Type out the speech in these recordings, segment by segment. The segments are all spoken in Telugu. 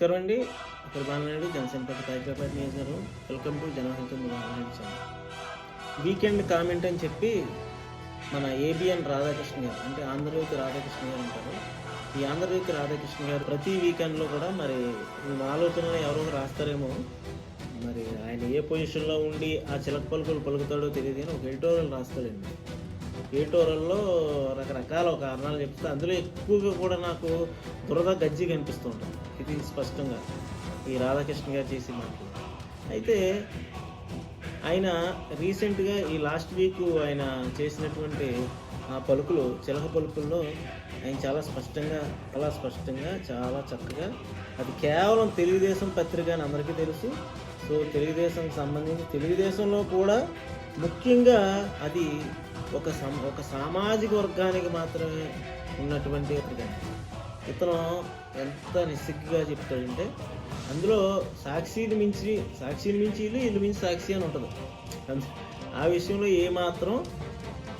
నమస్కారం అండి కృపానాయుడు జనసేన పార్టీ కాకినాడ నియోజకవర్గం. Welcome to Janahita channel. Weekend comment అని చెప్పి మన ఏబిఎన్ రాధాకృష్ణ గారు అంటే ఆంధ్రజ్యోతి రాధాకృష్ణ గారు ఉంటారు. ఈ ఆంధ్రజ్యోతి రాధాకృష్ణ గారు ప్రతి వీకెండ్లో కూడా మరి ఆలోచనలు ఎవరో రాస్తారేమో. మరి ఆయన ఏ పొజిషన్లో ఉండి ఆ చిలక పలుకులు పలుకుతాడో తెలియదు కానీ ఒక ఎడిటోరియల్ రాస్తాడండి. ఎడిటోరియల్లో రకరకాల కారణాలు చెప్తే. అందులో ఎక్కువగా కూడా నాకు దురద గజ్జి కనిపిస్తుంటుంది. ఇది స్పష్టంగా. ఈ రాధాకృష్ణ గారు చేసి మాటలు. అయితే ఆయన రీసెంట్గా ఈ లాస్ట్ వీక్ ఆయన చేసినటువంటి ఆ పలుకులు చిలక పలుకుల్లో ఆయన చాలా స్పష్టంగా చాలా స్పష్టంగా చాలా చక్కగా అది కేవలం తెలుగుదేశం పత్రిక అని అందరికీ తెలుసు. సో తెలుగుదేశం సంబంధించి తెలుగుదేశంలో కూడా ముఖ్యంగా అది ఒక సమ ఒక సామాజిక వర్గానికి మాత్రమే ఉన్నటువంటి ఇతను ఎంత నిస్సిగ్గుగా చెప్తాడంటే అందులో సాక్షిని మించి సాక్షిని మించి ఇల్లు ఇల్లు మించి సాక్షి అని ఉంటుంది. ఆ విషయంలో ఏమాత్రం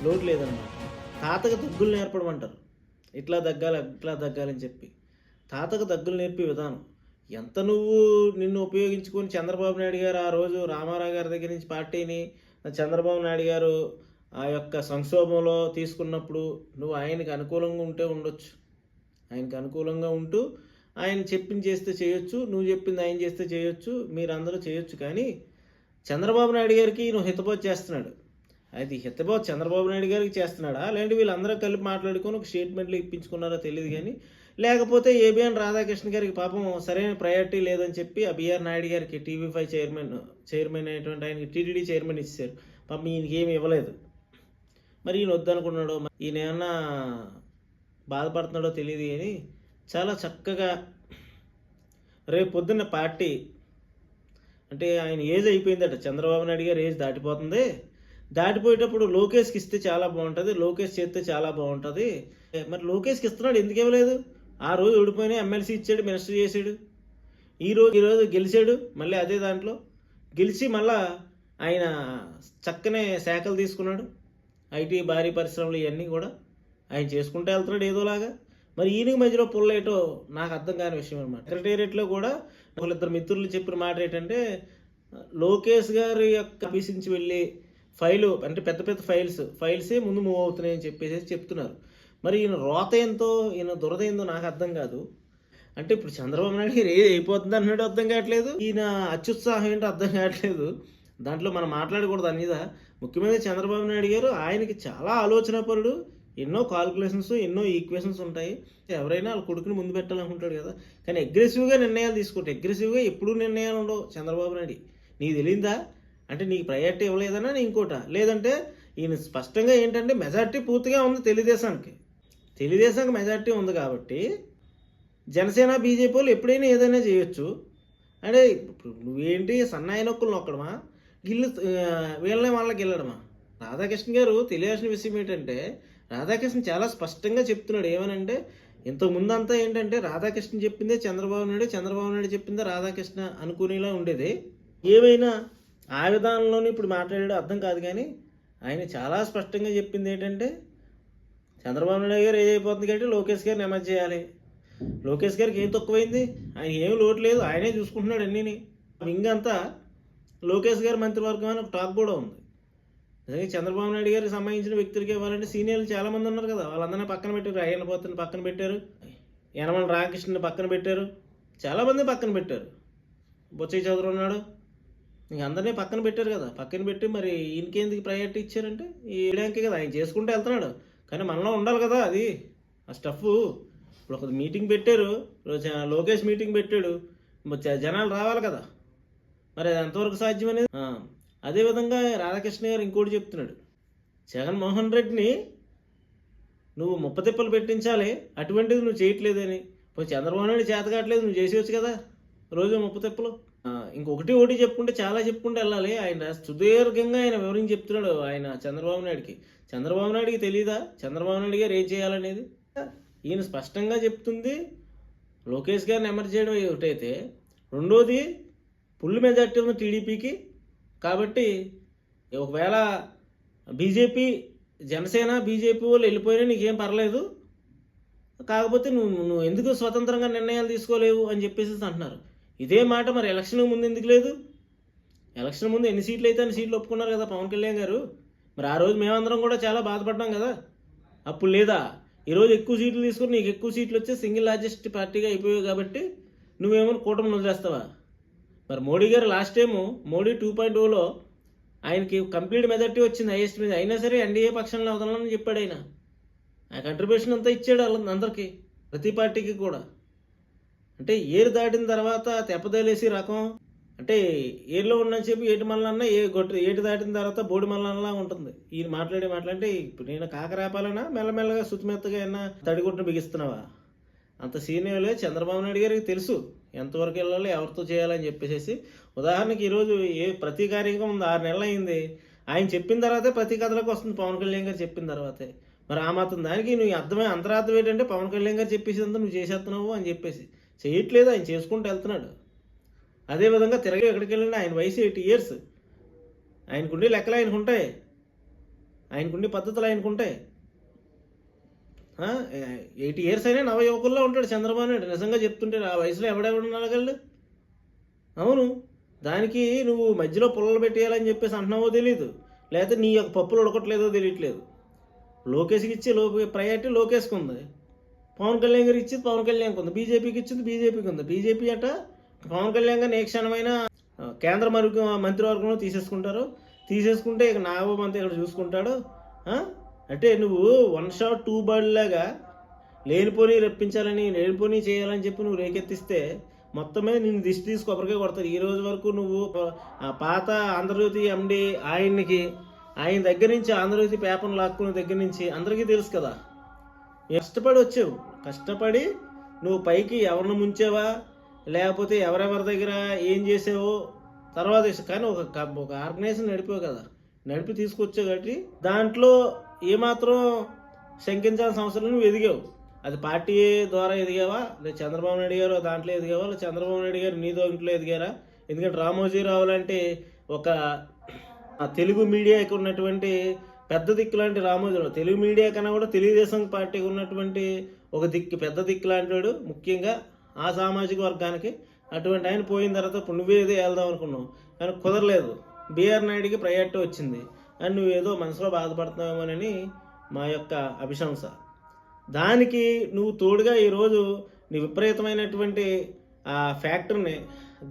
లోటు లేదన్నమాట తాతకు దగ్గులు నేర్పడమంటారు. ఇట్లా దగ్గాలి ఇట్లా దగ్గాలని చెప్పి. తాతకు దగ్గులు నేర్పే విధానం. ఎంత నువ్వు నిన్ను ఉపయోగించుకొని చంద్రబాబు నాయుడు గారు ఆ రోజు రామారావు గారి దగ్గర నుంచి పార్టీని చంద్రబాబు నాయుడు గారు ఆ యొక్క సంక్షోభంలో తీసుకున్నప్పుడు నువ్వు ఆయనకి అనుకూలంగా ఉంటే ఉండొచ్చు. ఆయనకు అనుకూలంగా ఉంటూ ఆయన చెప్పింది చేస్తే చేయొచ్చు నువ్వు చెప్పింది ఆయన చేస్తే చేయొచ్చు మీరు అందరూ చేయొచ్చు. కానీ చంద్రబాబు నాయుడు గారికి నువ్వు హితబోధ చేస్తున్నాడు. అది హితబోధ చంద్రబాబు నాయుడు గారికి చేస్తున్నాడా? లేదంటే వీళ్ళందరూ కలిపి మాట్లాడుకొని ఒక స్టేట్మెంట్లు ఇప్పించుకున్నారో తెలియదు కానీ లేకపోతే ఏబిఎన్ రాధాకృష్ణ గారికి పాపం సరైన ప్రయారిటీ లేదని చెప్పి ఆ బిఆర్ నాయుడు గారికి టీవీ ఫైవ్ చైర్మన్ చైర్మన్ అయినటువంటి ఆయనకి టీటీడీ చైర్మన్ ఇచ్చారు. పాపం ఈయనకి ఏమి ఇవ్వలేదు. మరి ఈయన వద్దనుకున్నాడు మరి ఈయన ఏమన్నా బాధపడుతున్నాడో తెలియదు అని చాలా చక్కగా రేపు పొద్దున్న పార్టీ అంటే ఆయన ఏజ్ అయిపోయిందట చంద్రబాబు నాయుడు గారు ఏజ్ దాటిపోతుంది. దాటిపోయేటప్పుడు లోకేష్కి ఇస్తే చాలా బాగుంటుంది లోకేష్ చేస్తే చాలా బాగుంటుంది. మరి లోకేష్కి ఇస్తున్నాడు ఎందుకు ఇవ్వలేదు? ఆ రోజు ఓడిపోయినా ఎమ్మెల్సీ ఇచ్చాడు మినిస్టర్ చేశాడు. ఈ రోజు ఈరోజు గెలిచాడు మళ్ళీ అదే దాంట్లో. గెలిచి మళ్ళా ఆయన చక్కనే శాఖలు తీసుకున్నాడు. ఐటీ భారీ పరిశ్రమలు ఇవన్నీ కూడా ఆయన చేసుకుంటూ వెళ్తున్నాడు ఏదోలాగా. మరి ఈయనకి మధ్యలో పుల్లేటో నాకు అర్థం కాని విషయం అనమాట సెక్రటేరియట్లో కూడా ఒకళ్ళిద్దరు మిత్రులు చెప్పిన మాట ఏంటంటే లోకేష్ గారి యొక్క ఆఫీస్ నుంచి వెళ్ళి ఫైలు అంటే పెద్ద పెద్ద ఫైల్స్ ఫైల్సే ముందు మూవ్ అవుతున్నాయని చెప్పేసి చెప్తున్నారు. మరి ఈయన రోత ఏంతో ఈయన దురద ఏందో నాకు అర్థం కాదు. అంటే ఇప్పుడు చంద్రబాబు నాయుడు గారు ఏది అయిపోతుంది అన్నాడు అర్థం కావట్లేదు. ఈయన అత్యుత్సాహం ఏంటో అర్థం కావట్లేదు. దాంట్లో మనం మాట్లాడకూడదు దాని మీద ముఖ్యమైన చంద్రబాబు నాయుడు గారు ఆయనకి చాలా ఆలోచన పరుడు ఎన్నో కాల్కులేషన్స్ ఎన్నో ఈక్వేషన్స్ ఉంటాయి. ఎవరైనా వాళ్ళ కొడుకుని ముందు పెట్టాలనుకుంటాడు కదా. కానీ అగ్రెసివ్గా నిర్ణయాలు తీసుకుంటే అగ్రెసివ్గా ఎప్పుడూ నిర్ణయాలు ఉండవు చంద్రబాబు నాయుడు. నీకు తెలియదా అంటే నీకు ప్రయారిటీ ఇవ్వలేదనా నీ ఇంకోట. లేదంటే ఈయన స్పష్టంగా ఏంటంటే మెజార్టీ పూర్తిగా ఉంది తెలుగుదేశానికి. తెలుగుదేశానికి మెజార్టీ ఉంది కాబట్టి జనసేన బీజేపీ వాళ్ళు ఎప్పుడైనా ఏదైనా చేయొచ్చు. అంటే ఇప్పుడు నువ్వేంటి సన్నాయి నొక్కులు నొక్కడమా? గిల్లు వీళ్ళని వాళ్ళకి వెళ్ళడమా? రాధాకృష్ణ గారు తెలియాల్సిన విషయం ఏంటంటే రాధాకృష్ణ చాలా స్పష్టంగా చెప్తున్నాడు. ఏమనంటే ఇంతకు అంతా ఏంటంటే రాధాకృష్ణ చెప్పిందే చంద్రబాబు నాయుడు చంద్రబాబు నాయుడు చెప్పిందే రాధాకృష్ణ అనుకునేలా ఉండేది. ఏమైనా ఆ విధానంలోనే ఇప్పుడు మాట్లాడాడు అర్థం కాదు కానీ ఆయన చాలా స్పష్టంగా చెప్పింది ఏంటంటే చంద్రబాబు నాయుడు గారు ఏదైపోతుంది కాబట్టి లోకేష్ గారిని ఎమర్జ్ చేయాలి. లోకేష్ గారికి ఏం తక్కువైంది? ఆయన ఏం లోటు లేదు ఆయనే చూసుకుంటున్నాడు అన్నీని. వింగ్ అంతా లోకేష్ గారి మంత్రివర్గం అని ఒక టాక్ కూడా ఉంది. నిజంగా చంద్రబాబు నాయుడు గారికి సంబంధించిన వ్యక్తులకి ఇవ్వాలంటే సీనియర్లు చాలామంది ఉన్నారు కదా. వాళ్ళందరినీ పక్కన పెట్టారు. అయ్యన్న పోతుని పక్కన పెట్టారు. యనమల రామకృష్ణని పక్కన పెట్టారు. చాలామంది పక్కన పెట్టారు. బొచ్చయ్య చౌదరి ఉన్నాడు. ఇంక అందరినీ పక్కన పెట్టారు కదా. పక్కన పెట్టి మరి ఈయనకేందుకు ప్రయారిటీ ఇచ్చారంటే? ఈ కదా. ఆయన చేసుకుంటూ వెళ్తున్నాడు. కానీ మనలో ఉండాలి కదా అది. ఆ స్టఫ్ ఇప్పుడు ఒక మీటింగ్ పెట్టారు. లోకేష్ మీటింగ్ పెట్టాడు. జనాలు రావాలి కదా. మరి అది ఎంతవరకు సాధ్యం అనేది? అదేవిధంగా రాధాకృష్ణ గారు ఇంకోటి చెప్తున్నాడు. జగన్మోహన్ రెడ్డిని నువ్వు ముప్పతిప్పలు పెట్టించాలి అటువంటిది నువ్వు చేయట్లేదని. పోయి చంద్రబాబు నాయుడు చేత కావట్లేదు నువ్వు చేసేవచ్చు కదా రోజు ముప్పతిప్పలు ఇంకొకటి ఒకటి చెప్పుకుంటే చాలా చెప్పుకుంటే వెళ్ళాలి. ఆయన సుదీర్ఘంగా ఆయన వివరించి చెప్తున్నాడు ఆయన చంద్రబాబు నాయుడికి. చంద్రబాబు నాయుడికి తెలియదా చంద్రబాబు నాయుడు గారు ఏం చేయాలనేది? ఈయన స్పష్టంగా చెప్తుంది లోకేష్ గారిని ఎమర్జ్ చేయడం ఒకటైతే రెండోది ఫుల్ మెజార్టీ ఉంది టీడీపీకి. కాబట్టి ఒకవేళ బీజేపీ జనసేన బీజేపీ వాళ్ళు వెళ్ళిపోయినా నీకేం పర్లేదు. కాకపోతే నువ్వు నువ్వు ఎందుకు స్వతంత్రంగా నిర్ణయాలు తీసుకోలేవు అని చెప్పేసి అంటున్నారు. ఇదే మాట మరి ఎలక్షన్ ముందు ఎందుకు లేదు? ఎలక్షన్ ముందు ఎన్ని సీట్లు అయితే అన్ని సీట్లు ఒప్పుకున్నారు కదా పవన్ కళ్యాణ్ గారు. మరి ఆ రోజు మేమందరం కూడా చాలా బాధపడ్డాం కదా. అప్పుడు లేదా? ఈరోజు ఎక్కువ సీట్లు తీసుకుని నీకు ఎక్కువ సీట్లు వచ్చి సింగిల్ లార్జెస్ట్ పార్టీగా అయిపోయావు కాబట్టి నువ్వేమైనా కూటమి వదిలేస్తావా? మరి మోడీ గారు last time Modi two point Ola ఆయనకి కంప్లీట్ మెజార్టీ వచ్చింది హైయెస్ట్ మీద. అయినా సరే ఎన్డీఏ పక్షంలో వదలని చెప్పాడు ఆయన. ఆ కంట్రిబ్యూషన్ అంతా ఇచ్చాడు వాళ్ళ అందరికీ ప్రతి పార్టీకి కూడా. అంటే ఏరు దాటిన తర్వాత తెప్పదలేసి రకం అంటే ఏరులో ఉన్నని చెప్పి ఏటి మల్లన్న ఏ గొట్టు ఏటి దాటిన తర్వాత బోడి మల్లన్నలా ఉంటుంది. ఈయన మాట్లాడే మాట్లాడితే ఇప్పుడు నేను కాకరాపాలనా మెల్లమెల్లగా శుతిమెత్తగా అయినా తడిగుట్టును బిగిస్తున్నావా? అంత సీనియర్లే చంద్రబాబు నాయుడు గారికి తెలుసు ఎంతవరకు వెళ్ళాలి ఎవరితో చేయాలని చెప్పేసి ఉదాహరణకి ఈరోజు ఏ ప్రతి కార్యక్రమం ఉంది ఆరు నెలలు అయింది ఆయన చెప్పిన తర్వాతే ప్రతి కథలకు వస్తుంది. పవన్ కళ్యాణ్ గారు చెప్పిన తర్వాతే. మరి ఆ మాత్రం దానికి నువ్వు అర్థమే అంతరార్థం ఏంటంటే పవన్ కళ్యాణ్ గారు చెప్పేసిందంతా నువ్వు చేసేస్తున్నావు అని చెప్పేసి. చేయట్లేదు. ఆయన చేసుకుంటూ వెళ్తున్నాడు. అదేవిధంగా తిరగ ఎక్కడికి వెళ్ళినా ఆయన వయసు ఎయిటీ ఇయర్స్. ఆయనకుండే లెక్కలు ఆయనకు ఉంటాయి ఆయనకుండే పద్ధతులు ఆయనకు ఉంటాయి ఎయిటీ ఇయర్స్ అయినా నవ యువకుల్లో ఉంటాడు చంద్రబాబు నాయుడు. నిజంగా చెప్తుంటే ఆ వయసులో ఎవడెవడు అవును. దానికి నువ్వు మధ్యలో పుల్లలు పెట్టేయాలని చెప్పేసి అంటున్నావో తెలియదు లేకపోతే నీ యొక్క పప్పులు ఉడకట్లేదో తెలియట్లేదు. లోకేష్కి ఇచ్చే లో ప్రయారిటీ లోకేష్కి ఉంది. పవన్ కళ్యాణ్ గారికి ఇచ్చింది పవన్ కళ్యాణ్కి ఉంది. బీజేపీకి ఇచ్చింది బీజేపీకి ఉంది. బీజేపీ అట పవన్ కళ్యాణ్ గారిని ఏ క్షణమైన కేంద్ర మరి మంత్రివర్గంలో తీసేసుకుంటారు. తీసేసుకుంటే ఇక నాగబాబు అంతా ఇక్కడ చూసుకుంటాడు. అంటే నువ్వు వన్ షాట్ టూ బర్డ్ లాగా లేనిపోని రప్పించాలని లేనిపోని చేయాలని చెప్పి నువ్వు రేకెత్తిస్తే మొత్తమే నేను దిష్టి తీసి కొబ్బరికాయ కొడతారు. ఈ రోజు వరకు నువ్వు ఆ పాత ఆంధ్రజ్యోతి ఎండి ఆయన్నికి ఆయన దగ్గర నుంచి ఆంధ్రజ్యోతి పేపర్ లాక్కునే దగ్గర నుంచి అందరికీ తెలుసు కదా. కష్టపడి వచ్చావు. కష్టపడి నువ్వు పైకి ఎవరిని ముంచావా? లేకపోతే ఎవరెవరి దగ్గర ఏం చేసావో తర్వాత కానీ ఒక ఒక ఆర్గనైజేషన్ నడిపావు కదా. నడిపి తీసుకొచ్చావు కాబట్టి దాంట్లో ఏమాత్రం శంకించాల్సిన అవసరం నువ్వు ఎదిగావు. అది పార్టీ ద్వారా ఎదిగావా? లేదా చంద్రబాబు నాయుడు గారు దాంట్లో ఎదిగావా? లేదా చంద్రబాబు నాయుడు గారు నీ ఇంట్లో ఎదిగారా? ఎందుకంటే రామోజీరావు లాంటి ఒక తెలుగు మీడియాకి ఉన్నటువంటి పెద్ద దిక్కు లాంటి రామోజీరావు తెలుగు మీడియా కన్నా కూడా తెలుగుదేశం పార్టీకి ఉన్నటువంటి ఒక దిక్కు పెద్ద దిక్కు లాంటి వాడు ముఖ్యంగా ఆ సామాజిక వర్గానికి. అటువంటి ఆయన పోయిన తర్వాత ఇప్పుడు నువ్వే ఏదో వెళ్దాం అనుకున్నావు. కానీ కుదరలేదు. బీఆర్ నాయుడికి ప్రయారిటీ వచ్చింది. అని నువ్వేదో మనసులో బాధపడుతున్నావేమోనని మా యొక్క అభిశంస. దానికి నువ్వు తోడుగా ఈరోజు నీ విపరీతమైనటువంటి ఆ ఫ్యాక్టర్ని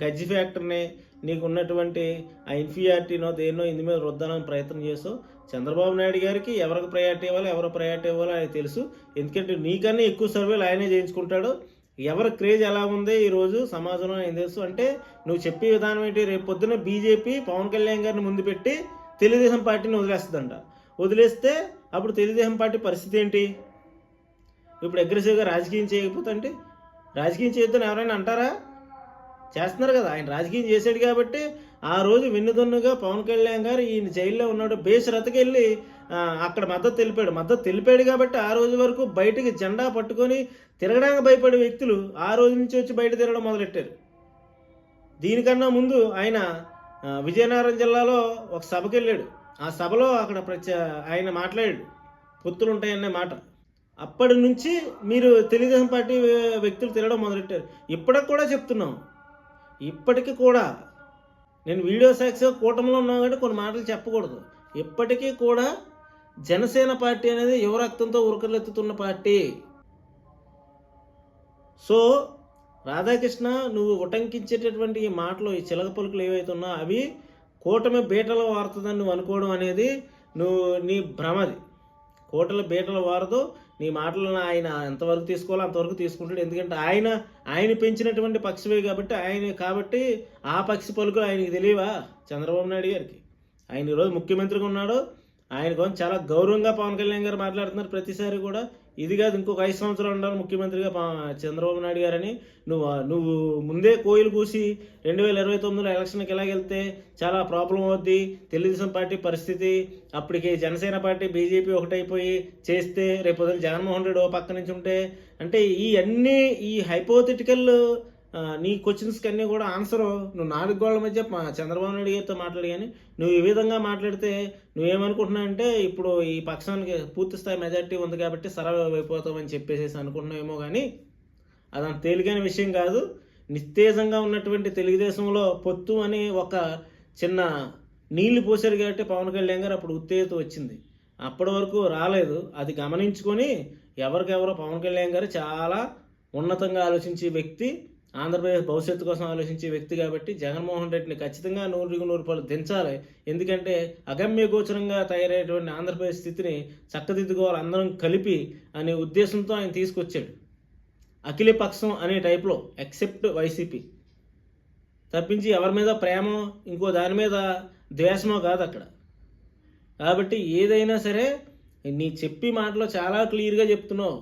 గజ్జి ఫ్యాక్టర్ని నీకు ఉన్నటువంటి ఆ ఇన్ఫీరియారిటీనో దేన్నో ఇందు మీద రుద్దాలని ప్రయత్నం చేస్తూ చంద్రబాబు నాయుడు గారికి ఎవరికి ప్రయారిటీ ఇవ్వాలో ఎవరు ప్రయారిటీ ఇవ్వాలో ఆయన తెలుసు. ఎందుకంటే నీకన్నా ఎక్కువ సర్వేలు ఆయనే చేయించుకుంటాడు. ఎవరి క్రేజ్ ఎలా ఉంది ఈరోజు సమాజంలో నేను తెలుసు? అంటే నువ్వు చెప్పే విధానం ఏంటి? రేపు పొద్దున బీజేపీ పవన్ కళ్యాణ్ గారిని ముందు పెట్టి తెలుగుదేశం పార్టీని వదిలేస్తుందంట. వదిలేస్తే అప్పుడు తెలుగుదేశం పార్టీ పరిస్థితి ఏంటి? ఇప్పుడు అగ్రెసివ్గా రాజకీయం చేయకపోతే అంటే రాజకీయం చేయొద్దని ఎవరైనా అంటారా? చేస్తున్నారు కదా ఆయన రాజకీయం చేశాడు కాబట్టి ఆ రోజు వెన్నుదన్నుగా పవన్ కళ్యాణ్ గారు ఈయన జైల్లో ఉన్నాడు బేస్ రతకెళ్ళి అక్కడ మద్దతు తెలిపాడు. మద్దతు తెలిపాడు కాబట్టి ఆ రోజు వరకు బయటికి జెండా పట్టుకొని తిరగడానికి భయపడే వ్యక్తులు ఆ రోజు నుంచి వచ్చి బయట తిరగడం మొదలెట్టారు. దీనికన్నా ముందు ఆయన విజయనగరం జిల్లాలో ఒక సభకి వెళ్ళాడు. ఆ సభలో అక్కడ ప్రత్య ఆయన మాట్లాడాడు. పొత్తులు ఉంటాయనే మాట. అప్పటి నుంచి మీరు తెలుగుదేశం పార్టీ వ్యక్తులు తిరగడం మొదలెట్టారు. ఇప్పటికి కూడా చెప్తున్నాం. ఇప్పటికీ కూడా నేను వీడియో సాక్షిగా కూటమిలో ఉన్నాం కాబట్టి కొన్ని మాటలు చెప్పకూడదు. ఇప్పటికీ కూడా జనసేన పార్టీ అనేది యువ రక్తంతో ఉరకలెత్తుతున్న పార్టీ. సో రాధాకృష్ణ నువ్వు ఉటంకించేటటువంటి ఈ మాటలు ఈ చిలక పలుకులు ఏవైతే ఉన్నా అవి కూటమి బీటలు వారుతుందని నువ్వు అనుకోవడం అనేది నువ్వు నీ భ్రమది కోటల బీటలు వారదు నీ మాటలను ఆయన ఎంతవరకు తీసుకోవాలో అంతవరకు తీసుకుంటాడు. ఎందుకంటే ఆయన ఆయన పెంచినటువంటి పక్షివే కాబట్టి ఆయన కాబట్టి ఆ పక్షి పలుకులు ఆయనకి తెలియవా? చంద్రబాబు నాయుడు గారికి. ఆయన ఈరోజు ముఖ్యమంత్రిగా ఉన్నాడు. ఆయన గురించి చాలా గౌరవంగా పవన్ కళ్యాణ్ గారు మాట్లాడుతున్నారు. ప్రతిసారి కూడా ఇది కాదు ఇంకొక ఐదు సంవత్సరాలు ఉండాలి ముఖ్యమంత్రిగా చంద్రబాబు నాయుడు గారని. నువ్వు నువ్వు ముందే కోయిలు కూసి రెండు వేల ఇరవై తొమ్మిదిలో ఎలక్షన్కి ఎలాగెళ్తే చాలా ప్రాబ్లం అవుద్ది. తెలుగుదేశం పార్టీ పరిస్థితి అప్పటికి జనసేన పార్టీ బీజేపీ ఒకటైపోయి చేస్తే రేపు జగన్మోహన్ రెడ్డి ఓ పక్క నుంచి ఉంటే అంటే ఈ అన్ని ఈ హైపోథెటికల్ నీ క్వశ్చన్స్కి అన్నీ కూడా ఆన్సర్ నువ్వు నాలుగు గోళ్ళ మధ్య మా చంద్రబాబు నాయుడు గారితో మాట్లాడి కానీ నువ్వు ఈ విధంగా మాట్లాడితే నువ్వేమనుకుంటున్నావు అంటే ఇప్పుడు ఈ పక్షానికి పూర్తి స్థాయి మెజార్టీ ఉంది కాబట్టి సరళ అయిపోతామని చెప్పేసి అనుకుంటున్నావేమో కానీ అదంత తేలికైన విషయం కాదు. నిస్తేజంగా ఉన్నటువంటి తెలుగుదేశంలో పొత్తు అని ఒక చిన్న నీళ్ళు పోసారు కాబట్టి పవన్ కళ్యాణ్ గారు అప్పుడు ఉత్తేజత వచ్చింది. అప్పటి వరకు రాలేదు. అది గమనించుకొని ఎవరికెవరో పవన్ కళ్యాణ్ గారు చాలా ఉన్నతంగా ఆలోచించే వ్యక్తి ఆంధ్రప్రదేశ్ భవిష్యత్తు కోసం ఆలోచించే వ్యక్తి కాబట్టి జగన్మోహన్ రెడ్డిని ఖచ్చితంగా నూరుకు నూరు రూపాయలు దించాలి. ఎందుకంటే అగమ్య గోచరంగా తయారయ్యేటువంటి ఆంధ్రప్రదేశ్ స్థితిని చక్కదిద్దుకోవాలి అందరం కలిపి అనే ఉద్దేశంతో ఆయన తీసుకొచ్చాడు. అఖిల పక్షం అనే టైప్లో ఎక్సెప్ట్ వైసీపీ తప్పించి ఎవరి మీద ప్రేమ ఇంకో దాని మీద ద్వేషమో కాదు అక్కడ. కాబట్టి ఏదైనా సరే నీ చెప్పి మాటలో చాలా క్లియర్గా చెప్తున్నావు.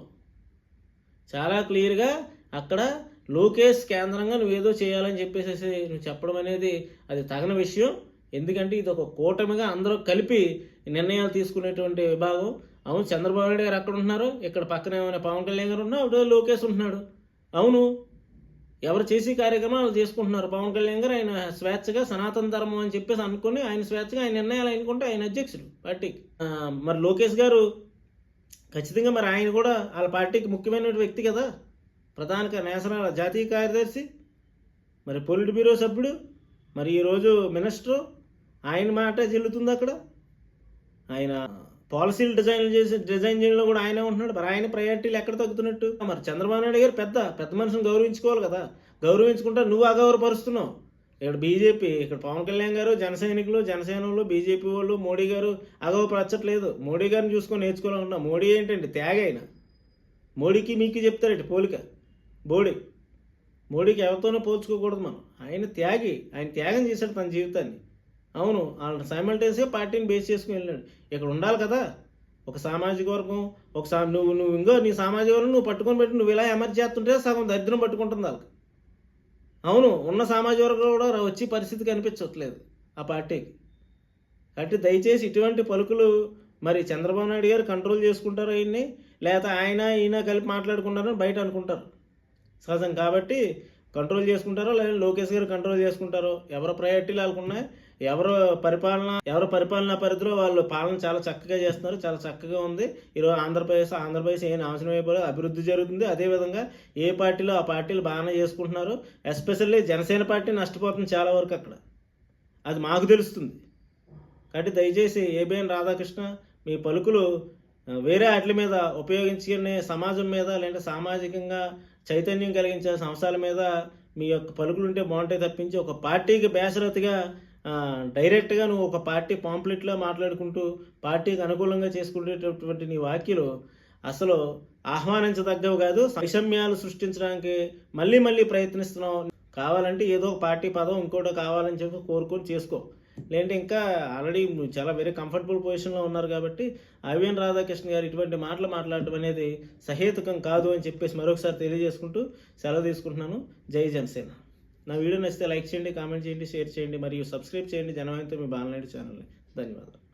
చాలా క్లియర్గా అక్కడ లోకేష్ కేంద్రంగా నువ్వేదో చేయాలని చెప్పేసి నువ్వు చెప్పడం అనేది అది తగిన విషయం. ఎందుకంటే ఇది ఒక కూటమిగా అందరూ కలిపి నిర్ణయాలు తీసుకునేటువంటి విభాగం. అవును చంద్రబాబు నాయుడు గారు అక్కడ ఉంటున్నారు. ఇక్కడ పక్కన ఏమైనా పవన్ కళ్యాణ్ గారు ఉన్నా అప్పుడు లోకేష్ ఉంటున్నాడు. అవును ఎవరు చేసే కార్యక్రమాలు చేసుకుంటున్నారు. పవన్ కళ్యాణ్ గారు ఆయన స్వేచ్ఛగా సనాతన ధర్మం అని చెప్పేసి అనుకుని ఆయన స్వేచ్ఛగా ఆయన నిర్ణయాలు అనుకుంటే ఆయన అధ్యక్షుడు పార్టీకి. మరి లోకేష్ గారు ఖచ్చితంగా మరి ఆయన కూడా వాళ్ళ పార్టీకి ముఖ్యమైన వ్యక్తి కదా. ప్రధాన నేషనల్ జాతీయ కార్యదర్శి మరి పొలిట్ బ్యూరో సభ్యుడు మరి ఈరోజు మినిస్టరు ఆయన మాట చెల్లుతుంది అక్కడ. ఆయన పాలసీలు డిజైన్ చేసి డిజైన్ చేయడంలో కూడా ఆయనే ఉంటున్నాడు. మరి ఆయన ప్రయారిటీలు ఎక్కడ తగ్గుతున్నట్టు? మరి చంద్రబాబు నాయుడు గారు పెద్ద పెద్ద మనిషిని గౌరవించుకోవాలి కదా. గౌరవించుకుంటా నువ్వు అగౌరవపరుస్తున్నావు ఇక్కడ బీజేపీ ఇక్కడ పవన్ కళ్యాణ్ గారు జన సైనికులు జనసేనలు బీజేపీ వాళ్ళు మోడీ గారు అగౌరవపరచట్లేదు మోడీ గారిని చూసుకొని నేర్చుకోవాలనుకున్నా మోడీ ఏంటండి? త్యాగ ఆయన. మోడీకి మీకు చెప్తారండి పోలిక. బోడీ మోడీకి ఎవరితోనూ పోల్చుకోకూడదు మనం. ఆయన త్యాగి ఆయన త్యాగం చేశాడు తన జీవితాన్ని. అవును వాళ్ళ సైమల్టేనియస్గా పార్టీని బేస్ చేసుకుని వెళ్ళాడు. ఇక్కడ ఉండాలి కదా. ఒక సామాజిక వర్గం ఒక సా నువ్వు నువ్వు ఇంకో నీ సామాజిక వర్గం నువ్వు పట్టుకొని పెట్టి నువ్వు ఇలా ఎమర్జీ చేస్తుంటే సగం దరిద్రం పట్టుకుంటుంది వాళ్ళకి. అవును ఉన్న సామాజిక వర్గం కూడా వచ్చి పరిస్థితి కనిపించట్లేదు ఆ పార్టీకి. కాబట్టి దయచేసి ఇటువంటి పలుకులు మరి చంద్రబాబు నాయుడు గారు కంట్రోల్ చేసుకుంటారు ఆయన్ని లేకపోతే ఆయన ఈయన కలిపి మాట్లాడుకుంటారని బయట అనుకుంటారు. సహజం కాబట్టి కంట్రోల్ చేసుకుంటారో లేదా లోకేష్ గారు కంట్రోల్ చేసుకుంటారో ఎవరు ప్రయారిటీలు వాళ్ళకున్నాయి ఎవరు పరిపాలన ఎవరు పరిపాలన పరిధిలో వాళ్ళు పాలన చాలా చక్కగా చేస్తున్నారు చాలా చక్కగా ఉంది. ఈరోజు ఆంధ్రప్రదేశ్ ఆంధ్రప్రదేశ్ ఏం నాశనం అయిపోలేదు అభివృద్ధి జరుగుతుంది. అదేవిధంగా ఏ పార్టీలో ఆ పార్టీలు బాగానే చేసుకుంటున్నారు. ఎస్పెషల్లీ జనసేన పార్టీ నష్టపోతుంది చాలా వరకు అక్కడ. అది మాకు తెలుస్తుంది. కాబట్టి దయచేసి ఏబిఎన్ రాధాకృష్ణ మీ పలుకులు వేరే వాటి మీద ఉపయోగించుకునే సమాజం మీద లేదంటే సామాజికంగా చైతన్యం కలిగించాల్సిన అంశాల మీద మీ యొక్క పలుకులు ఉంటే బాగుంటాయి తప్పించి ఒక పార్టీకి బేసరతిగా డైరెక్ట్గా నువ్వు ఒక పార్టీ పాంప్లెట్లో మాట్లాడుకుంటూ పార్టీకి అనుకూలంగా చేసుకునేటటువంటి నీ వాక్యలు అసలు ఆహ్వానించదగ్గవి కాదు. వైషమ్యాలు సృష్టించడానికి మళ్ళీ మళ్ళీ ప్రయత్నిస్తున్నావు. కావాలంటే ఏదో ఒక పార్టీ పదం ఇంకోటో కావాలని చెప్పి కోరుకొని చేసుకో. లేదంటే ఇంకా ఆల్రెడీ చాలా వెరీ కంఫర్టబుల్ పొజిషన్లో ఉన్నారు కాబట్టి అవిఎన్ రాధాకృష్ణ గారు ఇటువంటి మాటలు మాట్లాడటం అనేది సహేతుకం కాదు అని చెప్పేసి మరొకసారి తెలియజేసుకుంటూ సెలవు తీసుకుంటున్నాను. జై జనసేన. నా వీడియో నచ్చితే లైక్ చేయండి కామెంట్ చేయండి షేర్ చేయండి మరియు సబ్స్క్రైబ్ చేయండి. జనవాయితో మీ బాలనాయుడు ఛానల్ని. ధన్యవాదాలు.